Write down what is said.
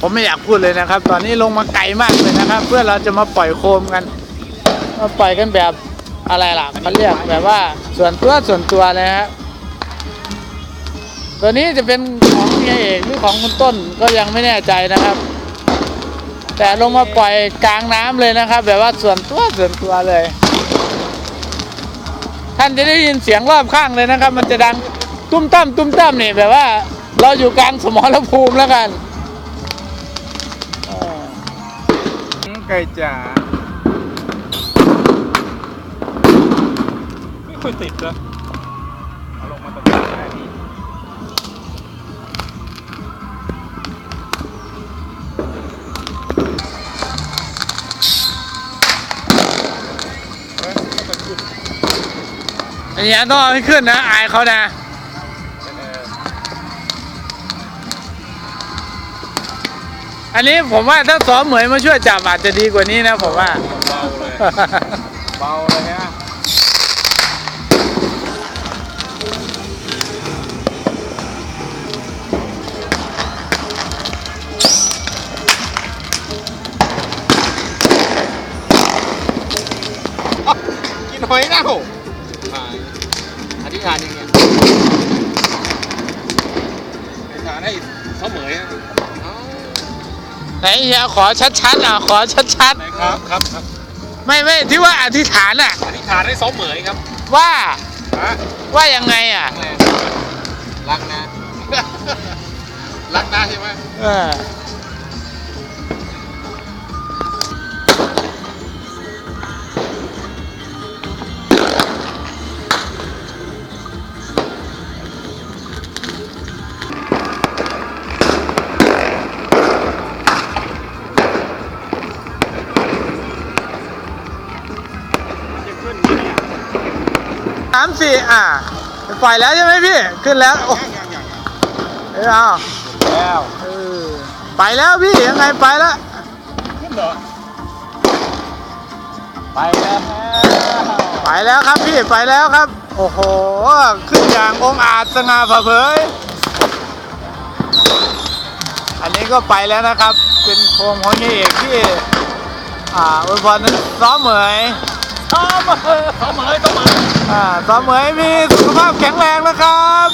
ผมไม่อยากพูดเลยนะครับ ตอนนี้ลงมาไกลมากเลยนะครับ เพื่อเราจะมาปล่อยโคมกัน มาปล่อยกันแบบอะไรล่ะเขาเรียกแบบว่าส่วนตัวส่วนตัวเลยฮะตัวนี้จะเป็นของเมียเอกหรือของคุณต้นก็ยังไม่แน่ใจนะครับ แต่ลงมาปล่อยกลางน้ำเลยนะครับ แบบว่าส่วนตัวส่วนตัวเลย ท่านจะได้ยินเสียงรอบข้างเลยนะครับ มันจะดังตุ้มตั้มตุ้มตั้มนี่แบบว่า เราอยู่กลางสมรภูมิแล้วกัน ไก่จ๋าไม่ค่อยติดนะเอาลงมาตรงนี้ได้ดีเฮ้ยไม่ค่อยขึ้นอันนี้ต้องเอาให้ขึ้นนะ อายเขานะ อันนี้ผมว่าถ้าซ้อมเหมยมาช่วยจับอาจจะดีกว่านี้นะผมว่า เบาเลย เบาเลยฮะกินหอยเน่าอธิษฐานยังไงอ ไหนเฮียขอชัดๆอะขอชัดไหนครับครับครับๆ ไม่ไม่ที่ว่าอธิษฐานอะ อธิษฐานให้เขาเหมยครับว่าฮะว่ายังไงอะแรงรักนะ รักนะใช่ไหมเออ สามสี่อะปล่อยแล้วใช่ไหมพี่ ขึ้นแล้วโอ้ยังยังยังเออเอาแล้วเออไปแล้วพี่ยังไงไปแล้วขึ้นเหรอไปแล้วไปแล้วครับพี่ไปแล้วครับ โอ้โห ขึ้นอย่างองอาจสง่าผ่าเผย อันนี้ก็ไปแล้วนะครับ เป็นโคมของเฮียเอกที่ อ่าอวยพรนั้นซ้อมเหมยซ้อม เหมยซ้อมเหมยซ้อมเหมยอ่าซ้อมเหมยมีสุขภาพแข็งแรงนะครับ